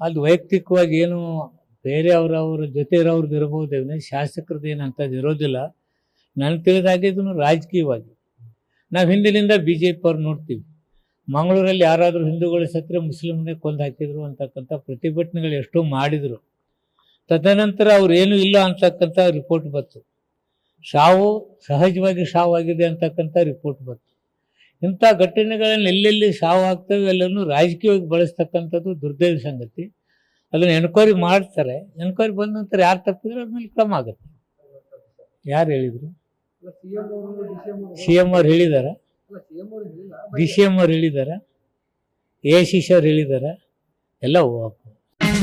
ಅದು ವೈಯಕ್ತಿಕವಾಗಿ ಏನು ಬೇರೆ ಅವರವ್ರ ಜೊತೆ ಇರೋರ್ದು ಇರ್ಬೋದೇನೆ ಶಾಸಕರದ್ದು ಏನು ಅಂಥದ್ದು ಇರೋದಿಲ್ಲ. ನನಗೆ ತಿಳಿದಾಗೆ ರಾಜಕೀಯವಾಗಿ. ನಾವು ಹಿಂದಿನಿಂದ ಬಿ ಜೆ ಪಿ ಅವ್ರು ನೋಡ್ತೀವಿ. ಮಂಗಳೂರಲ್ಲಿ ಯಾರಾದರೂ ಹಿಂದೂಗಳು ಸತ್ತರೆ ಮುಸ್ಲಿಮ್ನೇ ಕೊಂದು ಹಾಕಿದ್ರು ಅಂತಕ್ಕಂಥ ಪ್ರತಿಭಟನೆಗಳು ಎಷ್ಟೋ ಮಾಡಿದರು. ತದನಂತರ ಅವ್ರು ಏನೂ ಇಲ್ಲ ಅಂತಕ್ಕಂಥ ರಿಪೋರ್ಟ್ ಬಂತು. ಸಾವು ಸಹಜವಾಗಿ ಸಾವಾಗಿದೆ ಅಂತಕ್ಕಂಥ ರಿಪೋರ್ಟ್ ಬಂತು. ಇಂಥ ಘಟನೆಗಳನ್ನು ಎಲ್ಲೆಲ್ಲಿ ಸಾವು ಆಗ್ತವೆ ಎಲ್ಲನೂ ರಾಜಕೀಯವಾಗಿ ಬಳಸ್ತಕ್ಕಂಥದ್ದು ದುರ್ದೈವ ಸಂಗತಿ. ಅದನ್ನು ಎನ್ಕ್ವೈರಿ ಮಾಡ್ತಾರೆ. ಎನ್ಕ್ವೈರಿ ಬಂದ ನಂತರ ಯಾರು ತಪ್ಪಿದ್ರೆ ಅದ್ರ ಮೇಲೆ ಕ್ರಮ ಆಗುತ್ತೆ. ಯಾರು ಹೇಳಿದರು? ಸಿ ಎಂ ಅವ್ರು ಹೇಳಿದಾರ? ಡಿ ಸಿ ಎಂ ಅವ್ರು ಹೇಳಿದಾರ? ಎ ಸಿ ಅವ್ರು ಹೇಳಿದಾರ? ಎಲ್ಲ